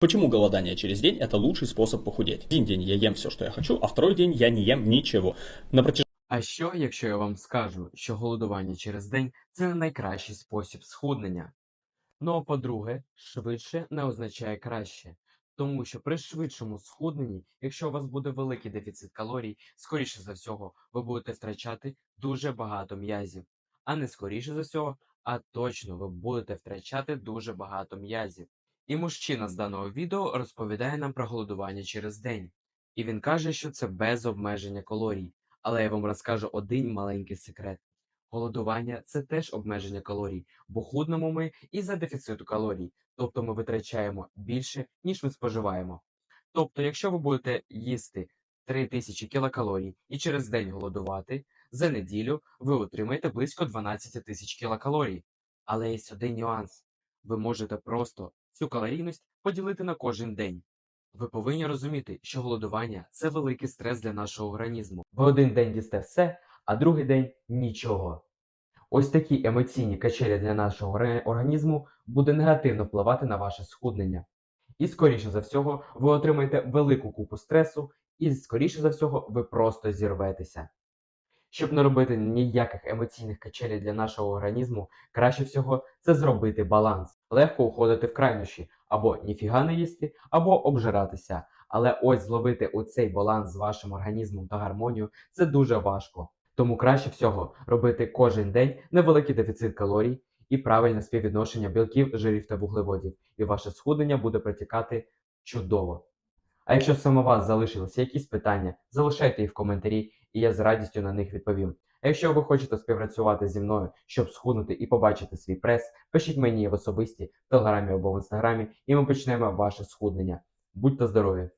Почему голодание через день – это лучший способ похудеть? Один день я ем все, что я хочу, а второй день я не ем ничего. На протяжении А що, якщо я вам скажу, що голодування через день це не найкращий спосіб схуднення? Ну а по-друге, швидше не означає краще. Тому що при швидшому схудненні, якщо у вас буде великий дефіцит калорій, скоріше за всього, ви будете втрачати дуже багато м'язів. А не скоріше за всього, а точно ви будете втрачати дуже багато м'язів. І мужчина з даного відео розповідає нам про голодування через день. І він каже, що це без обмеження калорій. Але я вам розкажу один маленький секрет. Голодування це теж обмеження калорій, бо худнемо ми із-за дефіциту калорій, тобто ми витрачаємо більше, ніж ми споживаємо. Тобто, якщо ви будете їсти 3000 кілокалорій і через день голодувати, за неділю ви отримаєте близько 12 тисяч кілокалорій. Але є один нюанс: ви можете просто цю калорійність поділити на кожен день. Ви повинні розуміти, що голодування це великий стрес для нашого організму. Ви один день їсте все, а другий день нічого. Ось такі емоційні качелі для нашого організму буде негативно впливати на ваше схуднення. І скоріше за всього, ви отримаєте велику купу стресу, і скоріше за всього, ви просто зірветеся. Щоб не робити ніяких емоційних качелей для нашого організму, краще всього це зробити баланс. Легко уходити в крайнощі, або ніфіга не їсти, або обжиратися. Але ось зловити оцей баланс з вашим організмом та гармонію це дуже важко. Тому краще всього робити кожен день невеликий дефіцит калорій і правильне співвідношення білків, жирів та вуглеводів, і ваше схуднення буде протікати чудово. А якщо саме у вас залишилися якісь питання, залишайте їх в коментарі, і я з радістю на них відповім. А якщо ви хочете співпрацювати зі мною, щоб схуднути і побачити свій прес, пишіть мені в особисті в телеграмі або в інстаграмі, і ми почнемо ваше схуднення. Будьте здорові!